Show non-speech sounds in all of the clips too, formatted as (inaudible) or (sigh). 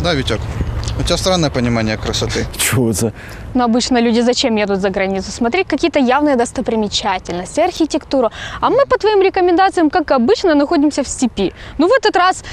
да, Витек? У тебя странное понимание красоты. (laughs) Чого це? Но обычно люди зачем едут за границу? Смотреть какие-то явные достопримечательности, архитектуру. А мы по твоим рекомендациям, как обычно, находимся в степи. Ну, в этот раз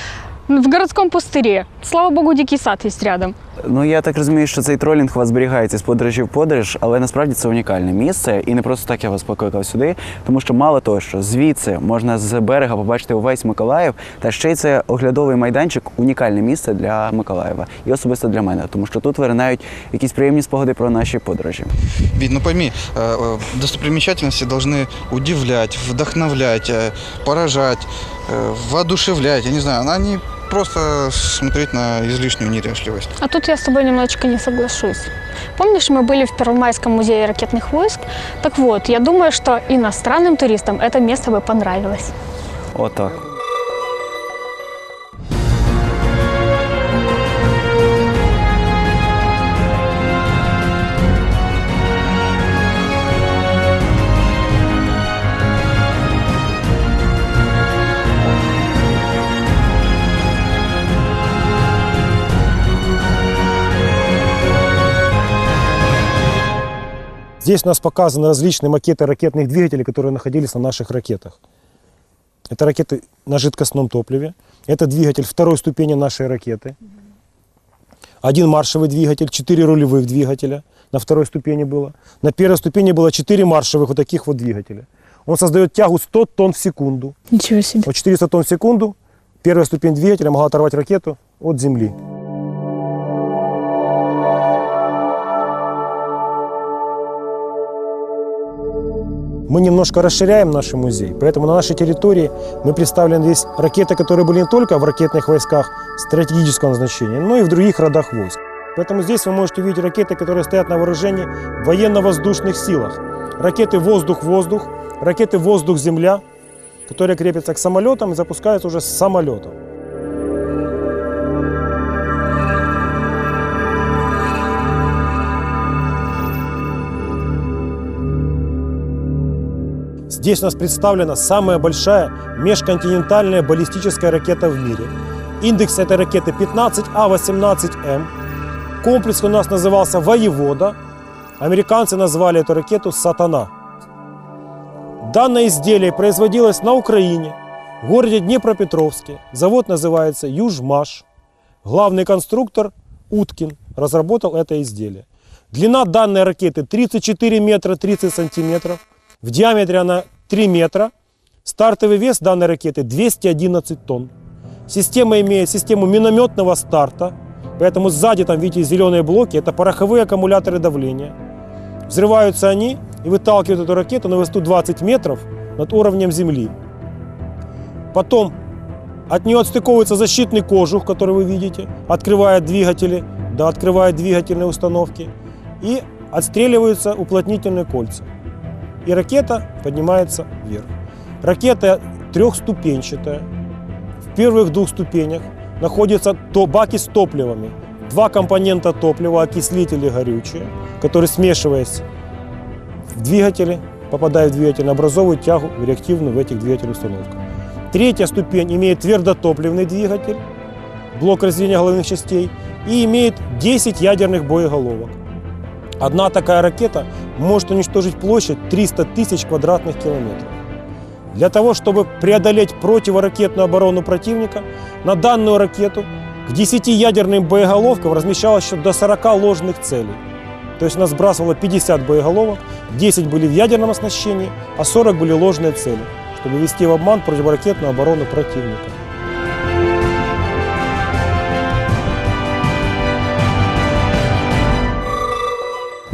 в городском пустыре. Слава богу, дикий сад есть рядом. Ну я так розумію, що цей тролінг у вас зберігається з подорожі в подорож, але насправді це унікальне місце, і не просто так я вас покликав сюди, тому що мало того, що звідси можна з берега побачити увесь Миколаїв, та ще й це оглядовий майданчик, унікальне місце для Миколаєва і особисто для мене, тому що тут виринають якісь приємні спогади про наші подорожі. Вид, ну пойми, э, э, достопримечательности должны удивлять, вдохновлять, э, поражать, э, воодушевлять. Я не знаю, она не просто смотреть на излишнюю неряшливость. А тут я с тобой немножечко не соглашусь. Помнишь, мы были в Первомайском музее ракетных войск? Так вот, я думаю, что иностранным туристам это место бы понравилось. Отак. Здесь у нас показаны различные макеты ракетных двигателей, которые находились на наших ракетах. Это ракеты на жидкостном топливе. Это двигатель второй ступени нашей ракеты. Один маршевый двигатель, четыре рулевых двигателя на второй ступени было. На первой ступени было четыре маршевых вот таких вот двигателя. Он создает тягу 100 тонн в секунду. Ничего себе. Вот 400 тонн в секунду. Первая ступень двигателя могла оторвать ракету от земли. Мы немножко расширяем наш музей, поэтому на нашей территории мы представлены здесь ракеты, которые были не только в ракетных войсках стратегического назначения, но и в других родах войск. Поэтому здесь вы можете увидеть ракеты, которые стоят на вооружении в военно-воздушных силах. Ракеты воздух-воздух, ракеты воздух-земля, которые крепятся к самолетам и запускаются уже с самолетов. Здесь у нас представлена самая большая межконтинентальная баллистическая ракета в мире. Индекс этой ракеты А 15А18М. Комплекс у нас назывался «Воевода». Американцы назвали эту ракету «Сатана». Данное изделие производилось на Украине, в городе Днепропетровске. Завод называется «Южмаш». Главный конструктор Уткин разработал это изделие. Длина данной ракеты 34 метра 30 сантиметров. В диаметре она 3 метра. Стартовый вес данной ракеты 211 тонн. Система имеет систему минометного старта. Поэтому сзади там, видите, зеленые блоки. Это пороховые аккумуляторы давления. Взрываются они и выталкивают эту ракету на высоту 20 метров над уровнем земли. Потом от нее отстыковывается защитный кожух, который вы видите, открывает двигатели, да, открывает двигательные установки и отстреливаются уплотнительные кольца. И ракета поднимается вверх. Ракета трехступенчатая. В первых двух ступенях находятся то баки с топливами. Два компонента топлива, окислители горючие, которые, смешиваясь в двигателе, попадая в двигатель, образовывают тягу реактивную в этих двигательных установках. Третья ступень имеет твердотопливный двигатель, блок разделения головных частей, и имеет 10 ядерных боеголовок. Одна такая ракета может уничтожить площадь 300 тысяч квадратных километров. Для того, чтобы преодолеть противоракетную оборону противника, на данную ракету к 10 ядерным боеголовкам размещалось еще до 40 ложных целей. То есть она сбрасывала 50 боеголовок, 10 были в ядерном оснащении, а 40 были ложные цели, чтобы ввести в обман противоракетную оборону противника.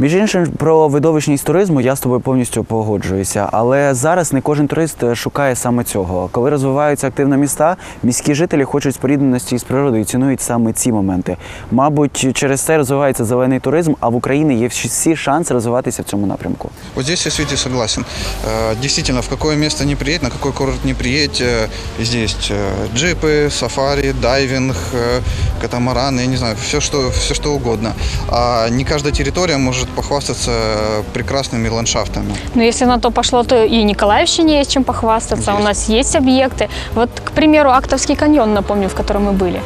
Між іншим, про видовищність туризму я з тобою повністю погоджуюся. Але зараз не кожен турист е, шукає саме цього. Коли розвиваються активно міста, міські жителі хочуть спорідненості з природою і цінують саме ці моменти. Мабуть, через це розвивається зелений туризм, а в Україні є всі шанси розвиватися в цьому напрямку. Вот здесь я с Витей согласен. Э, Действительно, в какое место не приедь, на какой курорт не приедь, э, везде есть э, джипы, сафари, дайвинг, э, катамараны, я не знаю, все что, все что угодно. А не каждая территория может похвастаться э, прекрасными ландшафтами. Но если на то пошло, то и Николаевщине есть чем похвастаться. А есть. У нас есть объекты. Вот, к примеру, Актовский каньон, напомню, в котором мы были.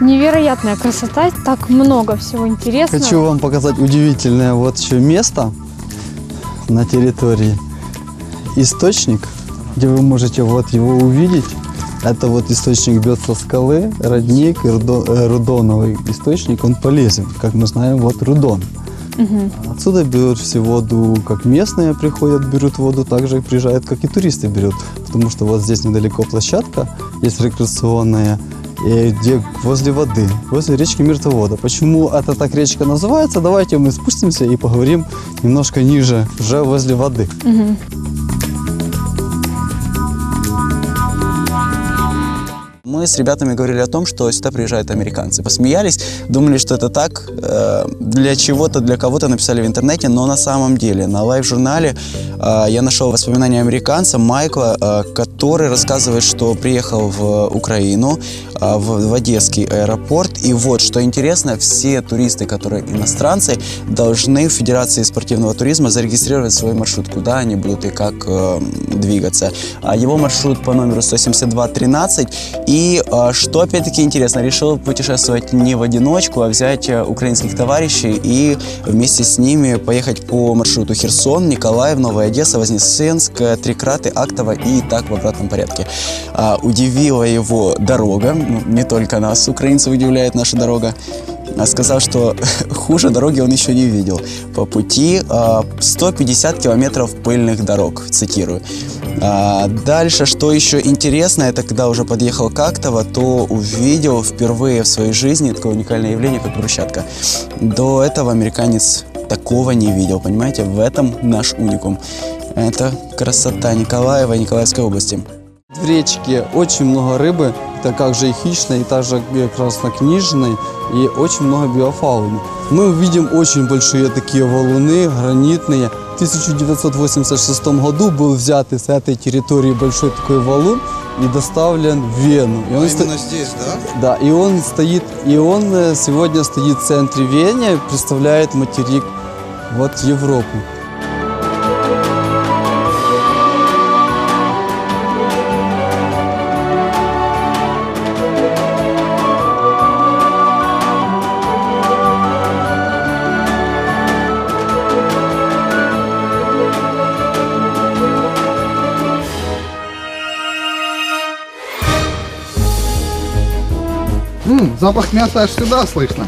Невероятная красота, так много всего интересного. Хочу вам показать удивительное вот еще место на территории. Источник, где вы можете вот его увидеть. Это вот источник бьет со скалы, родник, рудо- э, рудоновый источник, он полезен. Как мы знаем, вот рудон. Отсюда берут все воду, как местные приходят, берут воду, так же приезжают, как и туристы берут. Потому что вот здесь недалеко площадка, есть рекреационная, и где возле воды, возле речки Мертвовода. Почему это так речка называется? Давайте мы спустимся и поговорим немножко ниже, уже возле воды. Мы с ребятами говорили о том, что сюда приезжают американцы. Посмеялись, думали, что это так, э, для чего-то, для кого-то написали в интернете, но на самом деле на лайв-журнале э, я нашел воспоминания американца Майкла, э, который рассказывает, что приехал в Украину, э, в, в Одесский аэропорт. И вот, что интересно, все туристы, которые иностранцы, должны в Федерации спортивного туризма зарегистрировать свой маршрут, куда они будут и как э, двигаться. А его маршрут по номеру 17213. И э, что опять-таки интересно, решил путешествовать не в одиночку, а взять э, украинских товарищей и вместе с ними поехать по маршруту Херсон, Николаев, Новая Одесса, Вознесенск, э, Трикраты, Актово и так в обратном порядке. А, удивила его дорога, ну, не только нас, украинцев удивляет наша дорога. А Сказал, что (laughs) хуже дороги он еще не видел. По пути а, 150 километров пыльных дорог, цитирую. А, Дальше, что еще интересно, это когда уже подъехал к Актово, то увидел впервые в своей жизни такое уникальное явление, как брусчатка. До этого американец такого не видел, понимаете? В этом наш уникум. Это красота Николаева и Николаевской области. В речке очень много рыбы, так же и хищной, и также и краснокнижной, и очень много биофауны. Мы увидим очень большие такие валуны, гранитные. В 1986 году был взят с этой территории большой такой валун и доставлен в Вену. И он сто- здесь, да? Да, и он стоит, и он э, сегодня стоит в центре Вены, представляет материк вот Европу. Запах мяса аж сюда слышно.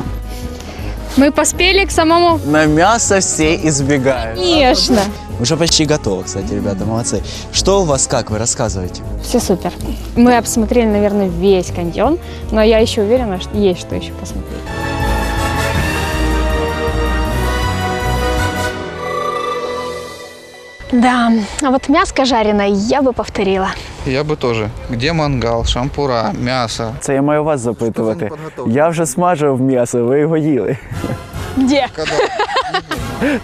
Мы поспели к самому... На мясо все избегают. Конечно. Уже почти готово, кстати, ребята, молодцы. Что у вас как, вы рассказываете? Все супер. Мы обсмотрели, наверное, весь каньон, но я еще уверена, что есть что еще посмотреть. Да, а вот мяско жареное я бы повторила. Я бы тоже. Где мангал, шампура, мясо? Це я маю вас запитувати. Я вже смажив м'ясо, ви його їли. Где? Когда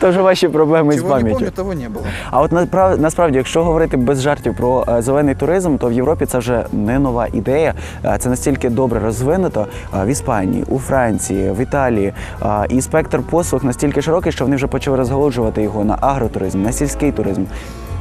То вже ваші проблеми з чего не того не було. А от насправді, якщо говорити без жартів про е, зелений туризм, то в Європі це вже не нова ідея. Е, Це настільки добре розвинуто е, в Іспанії, у Франції, в Італії. І спектр послуг настільки широкий, що вони вже почали розголоджувати його на агротуризм, на сільський туризм.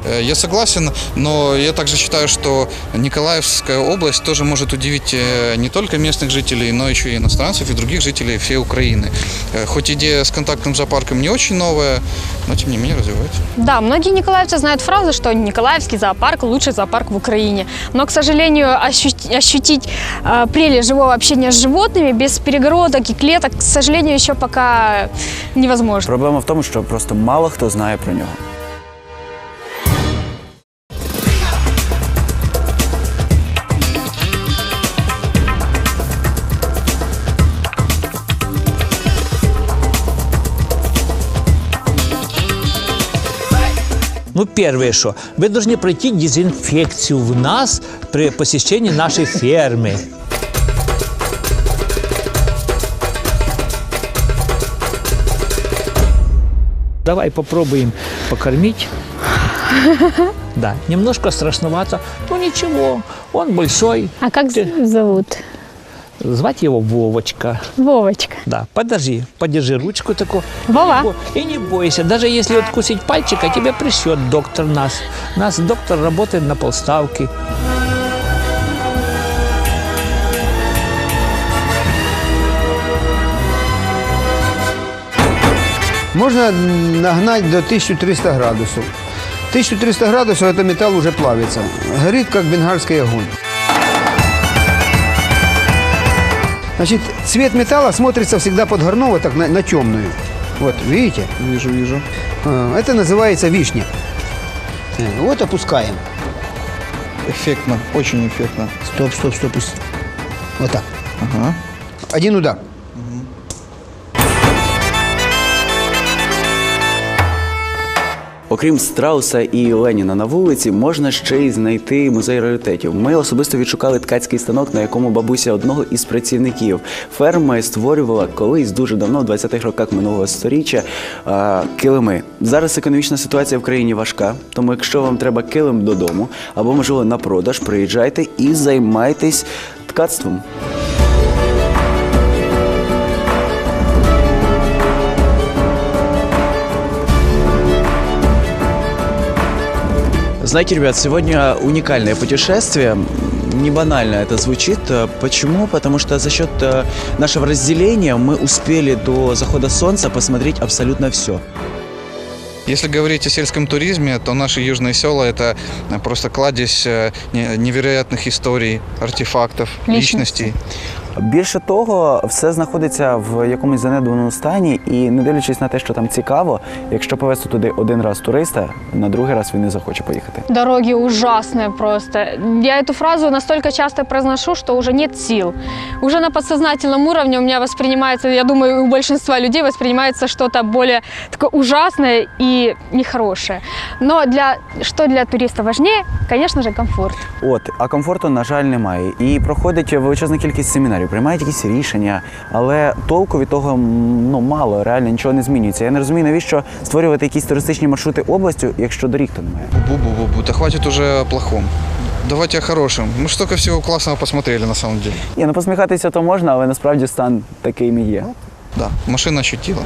Э, Я согласен, но я также считаю, что Николаевская область тоже может удивить э, не только местных жителей, но еще и иностранцев и других жителей всей Украины. Э, Хоть идея с контактным зоопарком не очень новая, но тем не менее развивается. Да, многие николаевцы знают фразу, что Николаевский зоопарк – лучший зоопарк в Украине. Но, к сожалению, ощу- ощутить э, прелесть живого общения с животными без перегородок и клеток, к сожалению, еще пока невозможно. Проблема в тому, що просто мало хто знає про нього. Ну, первое, что вы должны пройти дезинфекцию в нас при посещении нашей фермы. Давай попробуем покормить. (laughs) Да, немножко страшновато, но ничего, он большой. А как зовут? Звать его Вовочка. Вовочка. Да. Подожди, подержи ручку такую. Вова. И не бойся. Даже если откусить а тебе присет доктор нас. Нас доктор работает на полставки. Можно нагнать до 1300 градусов. 1300 градусов – это металл уже плавится. Горит, как бенгальский огонь. Значит, цвет металла смотрится всегда под горно вот так на, на темную. Вот, видите? Вижу, вижу. А, Это называется вишня. Э, Вот опускаем. Эффектно, очень эффектно. Стоп, стоп, стоп. Вот так. Ага. Один удар. Окрім страуса і Леніна на вулиці, можна ще й знайти музей раритетів. Ми особисто відшукали ткацький станок, на якому бабуся одного із працівників ферми створювала колись дуже давно, в 20-х роках минулого століття, килими. Зараз економічна ситуація в країні важка, тому якщо вам треба килим додому або можливо на продаж, приїжджайте і займайтесь ткацтвом. Знаете, ребят, сегодня уникальное путешествие. Не банально это звучит. Э, Почему? Потому что за счет э, нашего разделения мы успели до захода солнца посмотреть абсолютно все. Если говорить о сельском туризме, то наши южные села – это просто кладезь э, не- невероятных историй, артефактов, Личностей. личностей. Більше того, все знаходиться в якомусь занедбаному стані, і не дивлячись на те, що там цікаво, якщо повезти туди один раз туриста, на другий раз він не захоче поїхати. Дороги ужасные просто. Я эту фразу настолько часто произношу, что уже нет сил. Уже на подсознательном уровне у меня воспринимается, я думаю, у большинства людей воспринимается что-то более такое ужасное и нехорошее. Но для, что для туриста важнее, конечно же, комфорт. От, а комфорту, на жаль, немає. І проходить величезна кількість семінарів, приймають якісь рішення, але толку від того ну, мало, реально нічого не змінюється. Я не розумію, навіщо створювати якісь туристичні маршрути областю, якщо доріг то немає. Бу-бу-бу-бу, та хватить уже о плохом. Давайте о Ми ж тільки всього класного посмотрели на самом деле. Ні, ну посміхатися то можна, але насправді стан такий і є. Да, машина ощутила.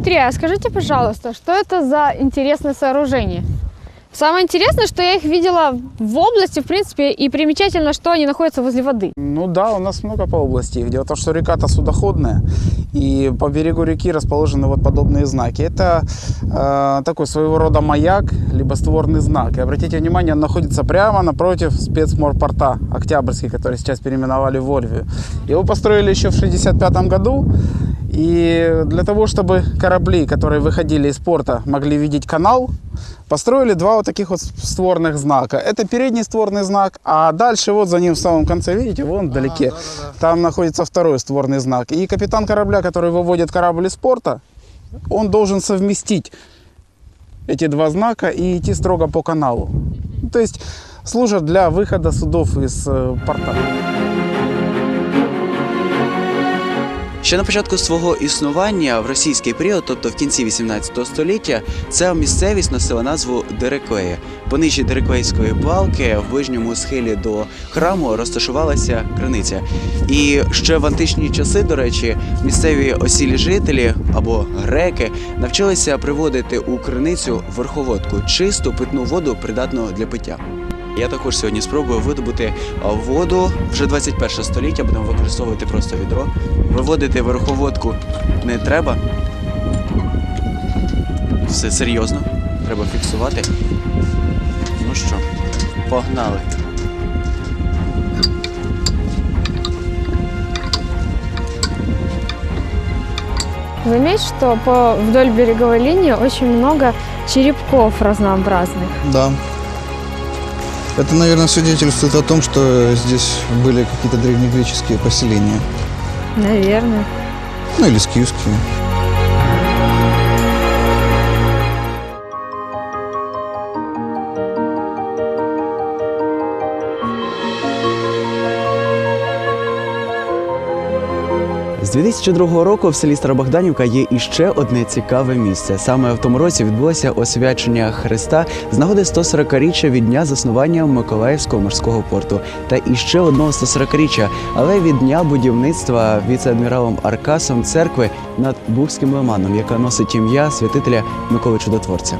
Дмитрий, а скажите, пожалуйста, что это за интересное сооружение? Самое интересное, что я их видела в области, в принципе, и примечательно, что они находятся возле воды. Ну да, у нас много по области. Дело в том, что река-то судоходная, и по берегу реки расположены вот подобные знаки. Это э, такой своего рода маяк, либо створный знак. И обратите внимание, он находится прямо напротив спецморпорта Октябрьский, который сейчас переименовали в Ольвию. Его построили еще в 1965 году. И для того, чтобы корабли, которые выходили из порта, могли видеть канал, построили два вот таких вот створных знака. Это передний створный знак, а дальше вот за ним в самом конце, видите, вон вдалеке, там находится второй створный знак. И капитан корабля, который выводит корабль из порта, он должен совместить эти два знака и идти строго по каналу. То есть служат для выхода судов из э, порта. Ще на початку свого існування в російський період, тобто в кінці 18 століття, ця місцевість носила назву Дереклея. Понижі Дереклейської балки в ближньому схилі до храму розташувалася криниця. І ще в античні часи, до речі, місцеві осілі жителі або греки навчилися приводити у криницю верховодку чисту питну воду, придатну для пиття. Я також сьогодні спробую видобути воду вже 21 століття, будемо використовувати просто відро. Виводити верховодку не треба. Все серйозно. Треба фіксувати. Ну що, погнали. Заметь, что по, вдоль береговой линии очень много черепков разнообразных. Да. Это, наверное, свидетельствует о том, что здесь были какие-то древнегреческие поселения. Наверное. Ну или скифские. З 2002 року в селі Старобогданівка є іще одне цікаве місце. Саме в тому році відбулося освячення Христа з нагоди 140-річчя від дня заснування Миколаївського морського порту та іще одного 140-річчя, але від дня будівництва віце-адміралом Аркасом церкви над Бухським лиманом, яка носить ім'я святителя Миколи Чудотворця.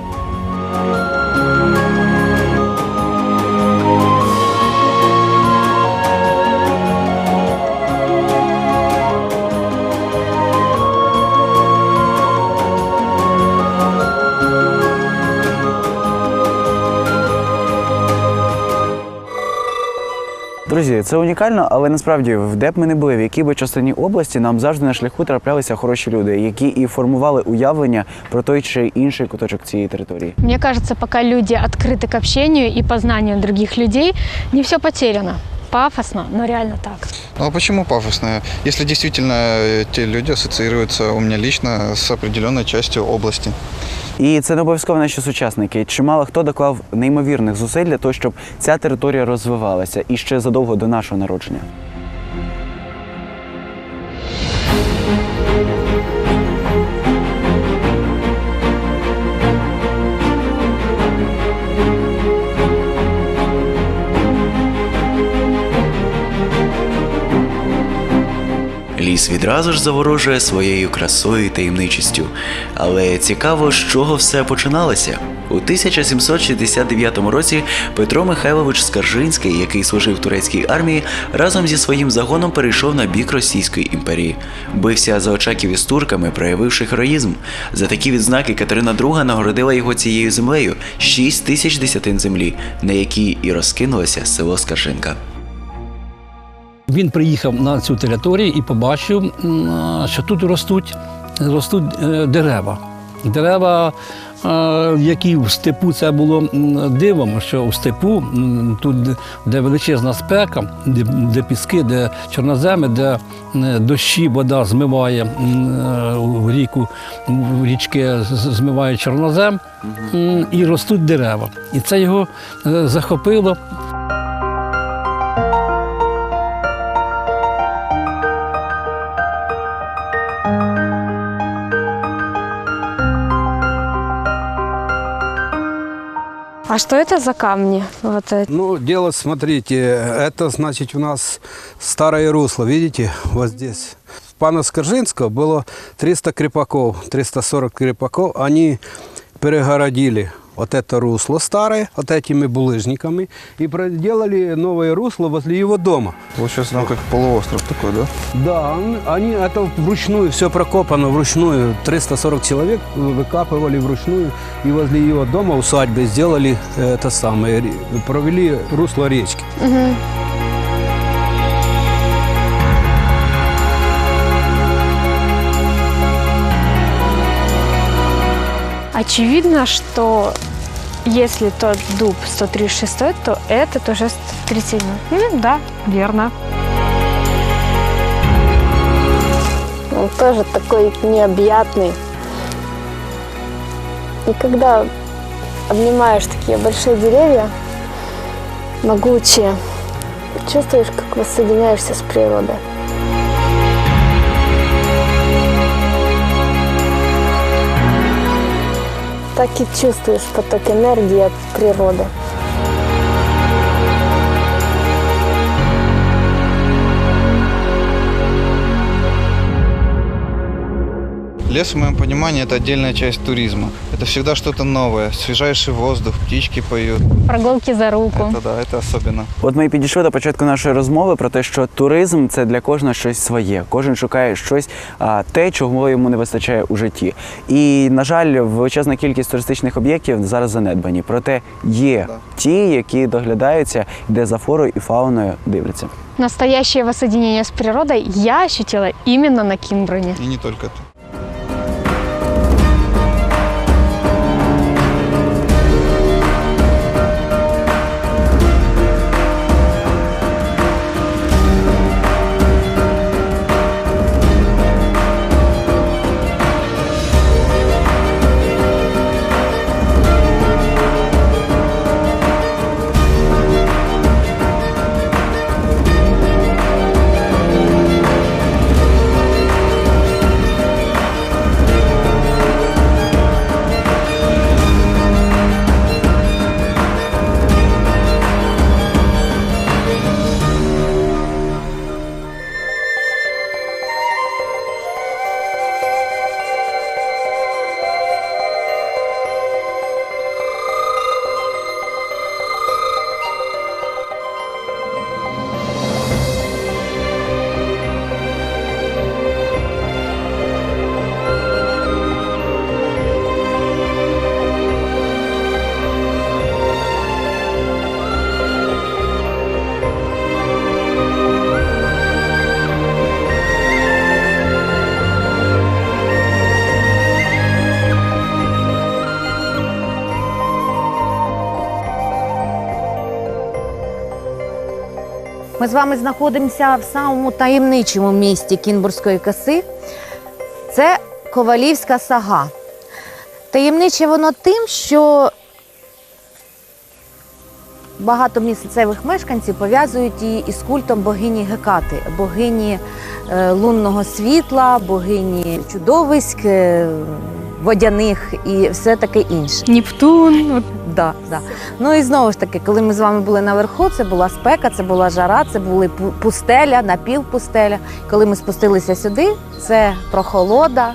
Друзі, це унікально, але насправді, де б ми не були, в якій би частині області, нам завжди на шляху траплялися хороші люди, які і формували уявлення про той чи інший куточок цієї території. Мне кажется, пока люди открыты к общению и познанию других людей, не все потеряно. Пафосно, но реально так. Ну а почему пафосное? Если действительно э, те люди ассоциируются у меня лично с определенной частью области. І це не обов'язково наші сучасники. Чимало хто доклав неймовірних зусиль для того, щоб ця територія розвивалася і ще задовго до нашого народження. Ліс відразу ж заворожує своєю красою і таємничістю. Але цікаво, з чого все починалося. У 1769 році Петро Михайлович Скаржинський, який служив в турецькій армії, разом зі своїм загоном перейшов на бік Російської імперії. Бився за очаків із турками, проявивши героїзм. За такі відзнаки Катерина II нагородила його цією землею 6 тисяч десятин землі, на якій і розкинулося село Скаржинка. Він приїхав на цю територію і побачив, що тут ростуть, ростуть е, дерева. Дерева, е, які в степу це було дивом, що в степу, тут, де величезна спека, де, піски, де чорноземи, де е, дощі, вода змиває в ріку, в річки змиває чорнозем, і ростуть дерева. І це його захопило. А что это за камни? Вот эти? Ну, дело, смотрите, это значит у нас старое русло, видите, вот здесь. Пана Скоржинского было 300 крепаков, 340 крепаков, они перегородили вот это русло старое, вот этими булыжниками, и проделали новое русло возле его дома. Получается, ну как полуостров такой, да? Да, он- они это вручную, все прокопано вручную. 340 человек выкапывали вручную. И возле его дома, усадьбы, сделали э, это самое, ре- провели русло речки. Очевидно, что если тот дуб 136, то этот уже 137. М, да, верно. Он тоже такой необъятный. И когда обнимаешь такие большие деревья, могучие, чувствуешь, как воссоединяешься с природой. Так и чувствуешь поток энергии от природы. Лес, в моем понимании, это отдельная часть туризма. Это всегда что-то новое, свежайший воздух, птички поют. Прогулки за руку. Это да, это особенно. От ми і підійшли до початку нашої розмови про те, що туризм це для кожного щось своє. Кожен шукає щось а, те, чого йому не вистачає у житті. І на жаль, величезна кількість туристичних об'єктів зараз занедбані. Проте є Да. ті, які доглядаються, де за флорою і фауною дивляться. Настоящее воссоединение с природой я ощутила именно на Кинбруне. И не только это. З вами знаходимося в самому таємничому місті Кінбурзької коси. Це Ковалівська сага. Таємниче воно тим, що багато місцевих мешканців пов'язують її із культом богині Гекати, богині е, лунного світла, богині чудовиськ, е, водяних і все таке інше. Нептун. Да, да. Ну і знову ж таки, коли ми з вами були наверху, це була спека, це була жара, це були пустеля, напівпустеля. Коли ми спустилися сюди, це прохолода,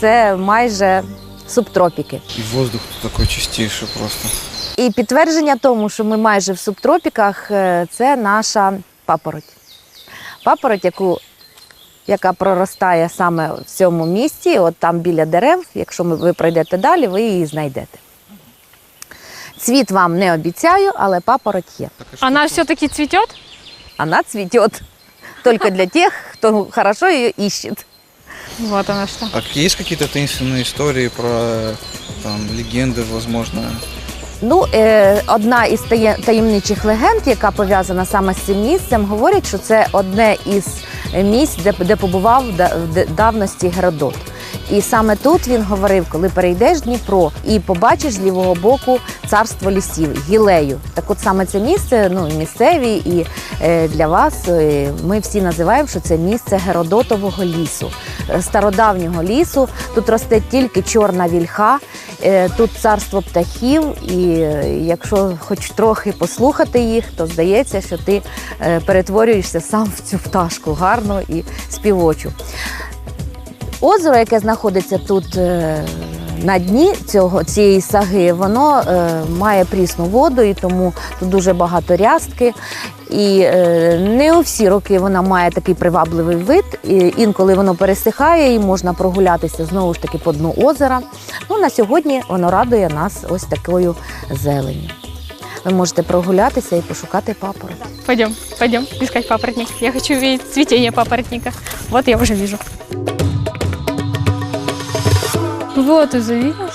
це майже субтропіки. И воздух тут такой чистейший просто. І підтвердження тому, що ми майже в субтропіках, е, це наша папороть. Папороть, яку, яка проростає саме в цьому місці, от там біля дерев. Якщо ми- ви пройдете далі, ви її знайдете. Цвіт вам не обіцяю, але папороть є. Она все-таки цветет? Она цветет только для тех, кто хорошо ее ищет. Вот она что. А есть какие-то таинственные истории про там, легенды, возможно? Ну, е, одна із тає- таємничих легенд, яка пов'язана саме з цим місцем, говорить, що це одне із місць, де, де побував в давності Геродот. І саме тут він говорив, коли перейдеш Дніпро і побачиш з лівого боку царство лісів, гілею. Так от саме це місце, ну місцеві, і е, для вас е, ми всі називаємо, що це місце Геродотового лісу, стародавнього лісу. Тут росте тільки чорна вільха, е, тут царство птахів, і е, якщо хоч трохи послухати їх, то здається, що ти е, перетворюєшся сам в цю пташку гарну і співочу. Озеро, яке знаходиться тут е, на дні цього, цієї саги, воно е, має прісну воду, і тому тут дуже багато рястки. І е, не у всі роки вона має такий привабливий вид. І інколи воно пересихає і можна прогулятися знову ж таки по дну озера. Ну, на сьогодні воно радує нас ось такою зеленю. Ви можете прогулятися і пошукати папороть. Пойдем, пойдем искать папоротник. Я хочу увидеть цветение папоротника. Вот я уже вижу. Вот и завиделась.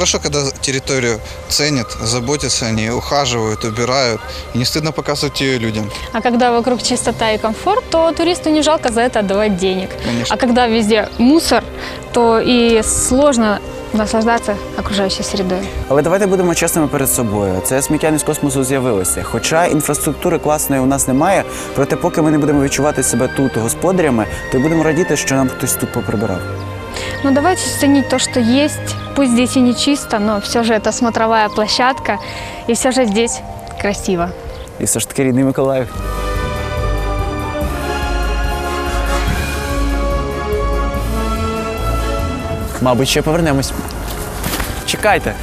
хорошо, когда территорию ценят, заботятся о ней, ухаживают, убирают. И не стыдно показывать ее людям. А когда вокруг чистота и комфорт, то туристу не жалко за это отдавать денег. Конечно. А когда везде мусор, то и сложно наслаждаться окружающей средой. Але давайте будемо чесними перед собою. Це сміття не з космосу з'явилося. Хоча інфраструктури класної у нас немає, проте поки ми не будемо відчувати себе тут господарями, то й будемо радіти, що нам хтось тут поприбирав. Но давайте ценить то, что есть. Пусть здесь и не чисто, но все же это смотровая площадка, и все же здесь красиво. І все ж таки рідний Миколаїв. Мабуть, ще повернемось. Чекайте.